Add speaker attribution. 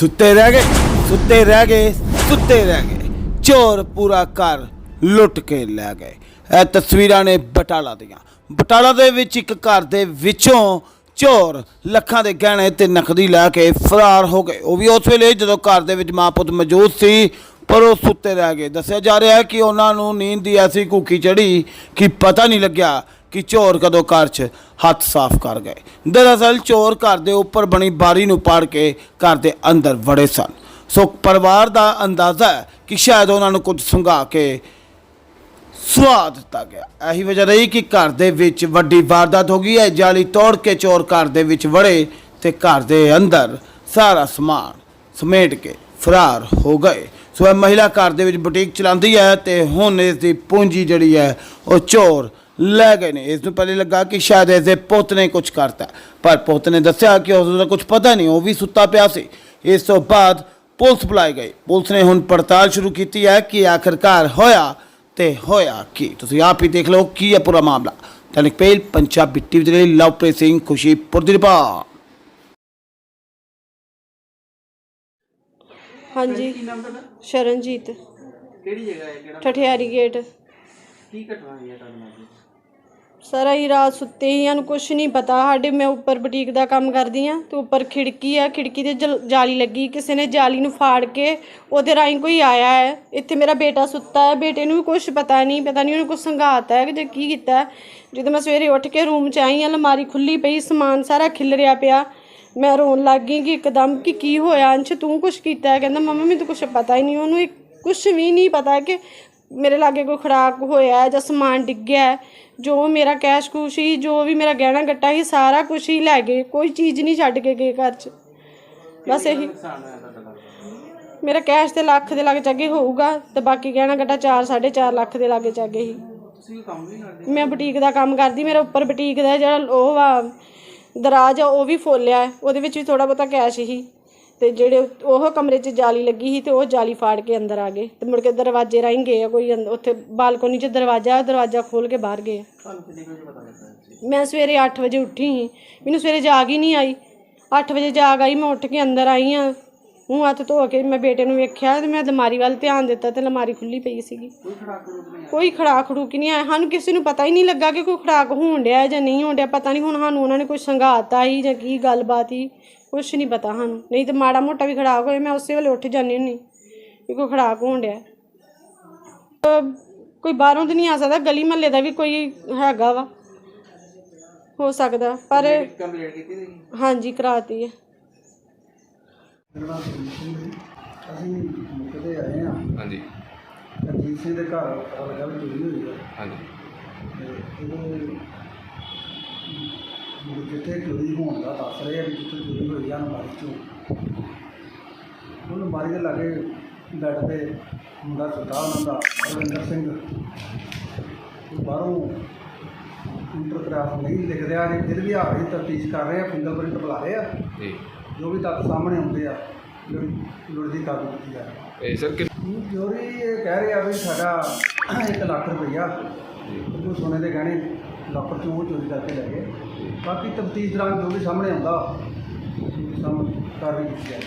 Speaker 1: ਸੁੱਤੇ ਰਹਿ ਗਏ, ਸੁੱਤੇ ਰਹਿ ਗਏ, ਸੁੱਤੇ ਰਹਿ ਗਏ। ਚੋਰ ਪੂਰਾ ਘਰ ਲੁੱਟ ਕੇ ਲੈ ਗਏ। ਇਹ ਤਸਵੀਰਾਂ ਨੇ ਬਟਾਲਾ ਦੀਆਂ। ਬਟਾਲਾ ਦੇ ਵਿੱਚ ਇੱਕ ਘਰ ਦੇ ਵਿੱਚੋਂ ਚੋਰ ਲੱਖਾਂ ਦੇ ਗਹਿਣੇ ਤੇ ਨਕਦੀ ਲੈ ਕੇ ਫਰਾਰ ਹੋ ਗਏ। ਉਹ ਵੀ ਉਸ ਵੇਲੇ ਜਦੋਂ ਘਰ ਦੇ ਵਿੱਚ ਮਾਂ ਪੁੱਤ ਮੌਜੂਦ ਸੀ, ਪਰ ਉਹ ਸੁੱਤੇ ਰਹਿ ਗਏ। ਦੱਸਿਆ ਜਾ ਰਿਹਾ ਹੈ ਕਿ ਉਹਨਾਂ ਨੂੰ ਨੀਂਦ ਦੀ ਐਸੀ ਕੂਕੀ ਚੜੀ ਕਿ ਪਤਾ ਨਹੀਂ ਲੱਗਿਆ ਕਿ ਚੋਰ ਕਦੋਂ ਘਰ 'ਚ ਹੱਥ ਸਾਫ਼ ਕਰ ਗਏ। ਦਰਅਸਲ ਚੋਰ ਘਰ ਦੇ ਉੱਪਰ ਬਣੀ ਬਾਰੀ ਨੂੰ ਪਾੜ ਕੇ ਘਰ ਦੇ ਅੰਦਰ ਵੜੇ ਸਨ। ਸੋ ਪਰਿਵਾਰ ਦਾ ਅੰਦਾਜ਼ਾ ਹੈ ਕਿ ਸ਼ਾਇਦ ਉਹਨਾਂ ਨੂੰ ਕੁਝ ਸੰਘਾ ਕੇ ਸੁਆ ਦਿੱਤਾ ਗਿਆ। ਇਹੀ ਵਜ੍ਹਾ ਰਹੀ ਕਿ ਘਰ ਦੇ ਵਿੱਚ ਵੱਡੀ ਵਾਰਦਾਤ ਹੋ ਗਈ ਹੈ। ਜਾਲੀ ਤੋੜ ਕੇ ਚੋਰ ਘਰ ਦੇ ਵਿੱਚ ਵੜੇ ਤੇ ਘਰ ਦੇ ਅੰਦਰ ਸਾਰਾ ਸਮਾਨ ਸਮੇਟ ਕੇ ਫਰਾਰ ਹੋ ਗਏ। ਸੋ ਇਹ ਮਹਿਲਾ ਘਰ ਦੇ ਵਿੱਚ ਬੁਟੀਕ ਚਲਾਉਂਦੀ ਹੈ ਤੇ ਹੁਣ ਇਸ ਦੀ ਪੂੰਜੀ ਜਿਹੜੀ ਹੈ ਉਹ ਚੋਰ ਲੈ ਗਏ ਨੇ। ਇਸ ਨੂੰ ਪਹਿਲੇ ਲੱਗਾ ਕਿ ਸ਼ਾਇਦ ਇਸ ਦੇ ਪੁੱਤ ਨੇ ਕੁਝ ਕਰਤਾ। ਪਰ ਪੁੱਤ ਨੇ ਦੱਸਿਆ ਕਿ ਉਸ ਨੂੰ ਕੁਝ ਪਤਾ ਨਹੀਂ ਉਹ ਵੀ ਸੁੱਤਾ ਪਿਆ ਸੀ। ਇਸ ਤੋਂ ਬਾਅਦ ਪੁਲਿਸ ਬੁਲਾਈ ਗਈ। ਪੁਲਿਸ ਨੇ ਹੁਣ ਪੜਤਾਲ ਸ਼ੁਰੂ ਕੀਤੀ ਹੈ ਕਿ ਆਖਰਕਾਰ ਹੋਇਆ ਤੇ ਹੋਇਆ ਕੀ। ਤੁਸੀਂ ਆਪ ਹੀ ਦੇਖ ਲਓ ਕੀ ਹੈ ਪੂਰਾ ਮਾਮਲਾ। ਦੈਨਿਕ ਪੇਲ ਪੰਜਾਬੀ ਟੀਵੀ ਦੇ ਲਈ ਲਵਪ੍ਰੀਤ ਸਿੰਘ ਖੁਸ਼ੀਪੁਰ ਦੀ ਰਿਪੋਰਟ।
Speaker 2: ਹਾਂਜੀ। ਸ਼ਰਨਜੀਤ।
Speaker 3: ਕਿਹੜੀ ਜਗ੍ਹਾ ਹੈ? ਕਿਹੜਾ
Speaker 2: ਠਠਿਆਰੀ ਗੇਟ।
Speaker 3: ਕੀ ਘਟਨਾ ਹੋਈ ਹੈ ਤੁਹਾਡੇ ਨਾਲ? ਜੀ?
Speaker 2: ਸਾਰਾ ਹੀ ਰਾਤ ਸੁੱਤੇ ਹੀ ਨੂੰ ਕੁਝ ਨਹੀਂ ਪਤਾ ਸਾਡੇ, ਮੈਂ ਉੱਪਰ ਬੁਟੀਕ ਦਾ ਕੰਮ ਕਰਦੀ ਹਾਂ ਤੇ ਉੱਪਰ ਖਿੜਕੀ ਆ, ਖਿੜਕੀ ਤੇ ਜਲ- ਜਾਲੀ ਲੱਗੀ, ਕਿਸੇ ਨੇ ਜਾਲੀ ਨੂੰ ਫਾੜ ਕੇ ਉਹਦੇ ਰਾਹੀਂ ਕੋਈ ਆਇਆ ਹੈ। ਇੱਥੇ ਮੇਰਾ ਬੇਟਾ ਸੁੱਤਾ ਹੈ, ਬੇਟੇ ਨੂੰ ਵੀ ਕੁਛ ਪਤਾ ਨਹੀਂ ਪਤਾ ਨਹੀਂ ਉਹਨੂੰ ਕੁਛ ਸੰਘਾਤਾ ਹੈ ਕਿ ਜੇ ਕੀ ਕੀਤਾ ਜਦੋਂ ਮੈਂ ਸਵੇਰੇ ਉੱਠ ਕੇ ਰੂਮ 'ਚ ਆਈ ਹਾਂ ਅਲਮਾਰੀ ਖੁੱਲੀ ਪਈ, ਸਮਾਨ ਸਾਰਾ ਖਿਲਰਿਆ ਪਿਆ। ਮੈਂ ਰੋਣ ਲੱਗ ਗਈ ਕਿ ਇੱਕਦਮ ਕਿ ਕੀ ਹੋਇਆ, ਅੰਸ਼ ਤੂੰ ਕੁਛ ਕੀਤਾ ਹੈ? ਕਹਿੰਦਾ, ਮੰਮਾ ਮੈਨੂੰ ਕੁਛ ਪਤਾ ਹੀ ਨਹੀਂ, ਉਹਨੂੰ ਕੁਛ ਵੀ ਨਹੀਂ ਪਤਾ ਕਿ ਮੇਰੇ ਲਾਗੇ ਕੋਈ ਖੜਾਕ ਹੋਇਆ ਹੈ ਜਾਂ ਸਮਾਨ ਡਿੱਗਿਆ ਹੈ ਜੋ ਮੇਰਾ ਕੈਸ਼ ਕੁਸ਼ ਸੀ ਜੋ ਵੀ ਮੇਰਾ ਗਹਿਣਾ ਗੱਟਾ ਸੀ ਸਾਰਾ ਕੁਝ ਹੀ ਲੈ ਗਏ ਕੋਈ ਚੀਜ਼ ਨਹੀਂ ਛੱਡ ਕੇ ਗਏ ਘਰ 'ਚ। ਬਸ ਇਹੀ। ਮੇਰਾ ਕੈਸ਼ ਤੇ ਲੱਖ ਦੇ ਲਾਗੇ ਚਾਗੇ ਹੋਊਗਾ ਤੇ ਬਾਕੀ ਗਹਿਣਾ ਗੱਟਾ 4 4.5 ਲੱਖ ਦੇ ਲਾਗੇ ਚਾਗੇ ਹੀ
Speaker 3: ਤੁਸੀਂ ਕੰਮ ਵੀ ਕਰਦੇ?
Speaker 2: ਮੈਂ ਬੁਟੀਕ ਦਾ ਕੰਮ ਕਰਦੀ ਮੇਰਾ ਉੱਪਰ ਬੁਟੀਕ ਦਾ ਜਿਹੜਾ ਉਹ ਵਾ ਦਰਾਜ ਆ ਉਹ ਵੀ ਫੋਲਿਆ ਹੈ। ਉਹਦੇ ਵਿੱਚ ਵੀ ਥੋੜਾ ਬਹੁਤਾ ਕੈਸ਼ ਹੀ ਤੇ ਜਿਹੜੇ ਉਹ ਕਮਰੇ 'ਚ ਜਾਲੀ ਲੱਗੀ ਸੀ ਤੇ ਉਹ ਜਾਲੀ ਫਾੜ ਕੇ ਅੰਦਰ ਆ ਗਏ ਤੇ ਮੁੜ ਕੇ ਦਰਵਾਜ਼ੇ ਰਾਹੀਂ ਗਏ ਆ ਕੋਈ ਅੰਦ- ਉੱਥੇ ਬਾਲਕੋਨੀ 'ਚ ਦਰਵਾਜ਼ਾ ਦਰਵਾਜ਼ਾ ਖੋਲ ਕੇ ਬਾਹਰ ਗਏ ਆ।
Speaker 3: ਤੁਹਾਨੂੰ ਕਿੰਨੇ ਕੁ ਵਜੇ ਪਤਾ ਲੱਗਾ ਸੀ
Speaker 2: ਮੈਂ ਸਵੇਰੇ 8 ਵਜੇ ਉੱਠੀ ਸੀ। ਮੈਨੂੰ ਸਵੇਰੇ ਜਾਗ ਹੀ ਨਹੀਂ ਆਈ। 8 ਵਜੇ ਜਾਗ ਆਈ ਮੈਂ ਉੱਠ ਕੇ ਅੰਦਰ ਆਈ ਆ ਮੂੰਹ ਹੱਥ ਧੋ ਕੇ ਮੈਂ ਬੇਟੇ ਨੂੰ ਵੇਖਿਆ ਤੇ ਮੈਂ ਅਲਮਾਰੀ ਵੱਲ ਧਿਆਨ ਦਿੱਤਾ ਤੇ ਅਲਮਾਰੀ ਖੁੱਲੀ ਪਈ ਸੀਗੀ।
Speaker 3: ਕੋਈ ਖੜਾਕ ਰੂਪ ਨਹੀਂ
Speaker 2: ਕੋਈ ਖੜਾਕ ਖੜੂਕ ਨਹੀਂ ਆਇਆ। ਸਾਨੂੰ ਕਿਸੇ ਨੂੰ ਪਤਾ ਹੀ ਨਹੀਂ ਲੱਗਾ ਕਿ ਕੋਈ ਖੜਾਕ ਹੋਣ ਡਿਆ ਜਾਂ ਨਹੀਂ ਹੋਣ ਡਿਆ। ਪਤਾ ਨਹੀਂ ਹੁਣ ਸਾਨੂੰ ਉਹਨਾਂ ਨੇ ਕੋਈ ਸੰਘਾਤਾ ਹੀ ਜਾਂ ਕੀ ਗੱਲਬਾਤ ਹੀ। ਕੁਛ ਨਹੀਂ ਪਤਾ ਸਾਨੂੰ। ਨਹੀਂ ਤੇ ਮਾੜਾ ਮੋਟਾ ਵੀ ਖੜਾਕ ਹੋਏ ਮੈਂ ਉਸੇ ਵੇਲੇ ਉੱਠ ਜਾਂਦੀ ਹੁੰਨੀ ਕਿ ਕੋਈ ਖੜਾਕ ਹੋਣ ਡਿਆ। ਕੋਈ ਬਾਹਰੋਂ ਤਾਂ ਨਹੀਂ ਆ ਸਕਦਾ ਗਲੀ ਮਹੱਲੇ ਦਾ ਵੀ ਕੋਈ ਹੈਗਾ ਵਾ। ਹੋ ਸਕਦਾ ਪਰ
Speaker 3: ਕੰਪਲੀਟ ਕੀਤੀ ਸੀ
Speaker 2: ਹਾਂਜੀ ਕਰਾਤੀ ਹੈ
Speaker 4: ਅਸੀਂ ਮੌਕੇ ਤੇ ਆਏ ਹਾਂ।
Speaker 5: ਹਾਂਜੀ।
Speaker 4: ਅਜੀਤ ਸਿੰਘ ਦੇ ਘਰ ਪਤਾ ਲੱਗਾ ਵੀ ਚੋਰੀ ਹੋਈ ਹੈ
Speaker 5: ਹਾਂਜੀ।
Speaker 4: ਤੇ ਇਹਦੇ ਜਿੱਥੇ ਚੋਰੀ ਹੋਣ ਦਾ ਦੱਸ ਰਹੇ ਆ ਵੀ ਜਿੱਥੇ ਚੋਰੀ ਹੋਈ ਆ ਅਲਮਾਰੀ ਚੋਂ। ਉਹ ਅਲਮਾਰੀ ਦੇ ਲਾਗੇ ਬੈੱਡ ਤੇ ਮੁੰਡਾ ਸੁੱਤਾ ਉਹਨਾਂ ਦਾ ਰਵਿੰਦਰ ਸਿੰਘ। ਉਹ ਬਾਹਰੋਂ ਇੰਟਰਗ੍ਰਾਫ ਨਹੀਂ ਲਿਖ ਰਿਹਾ ਜੀ ਫਿਰ ਵੀ ਆ ਰਹੀ ਤਫਤੀਸ਼ ਕਰ ਰਹੇ ਆ ਫਿੰਗਰਪ੍ਰਿੰਟ ਬੁਲਾ ਰਹੇ ਆ।
Speaker 5: ਜੀ।
Speaker 4: ਜੋ ਵੀ ਤੱਥ ਸਾਹਮਣੇ ਆਉਂਦੇ ਆ ਜਿਹੜੀ ਲੋੜ ਦੀ ਕਾਬੂ ਕੀਤੀ ਜਾ ਰਹੀ
Speaker 5: ਇਹ ਸਰ ਕਿ
Speaker 4: ਜੋਰੀ ਇਹ ਕਹਿ ਰਿਹਾ ਵੀ ਸਾਡਾ 1 ਲੱਖ ਰੁਪਈਆ ਉਹ ਸੋਨੇ ਦੇ ਗਹਿਣੇ ਲੱਖ ਚੋਂ ਉਹ ਚੋਰੀ ਕਰਕੇ ਲੈ ਗਏ। ਬਾਕੀ ਤਫਤੀਸ਼ ਦੌਰਾਨ ਜੋ ਵੀ ਸਾਹਮਣੇ ਆਉਂਦਾ, ਸਾਹਮਣੇ ਕਾਰਵਾਈ ਕੀਤੀ ਜਾਏ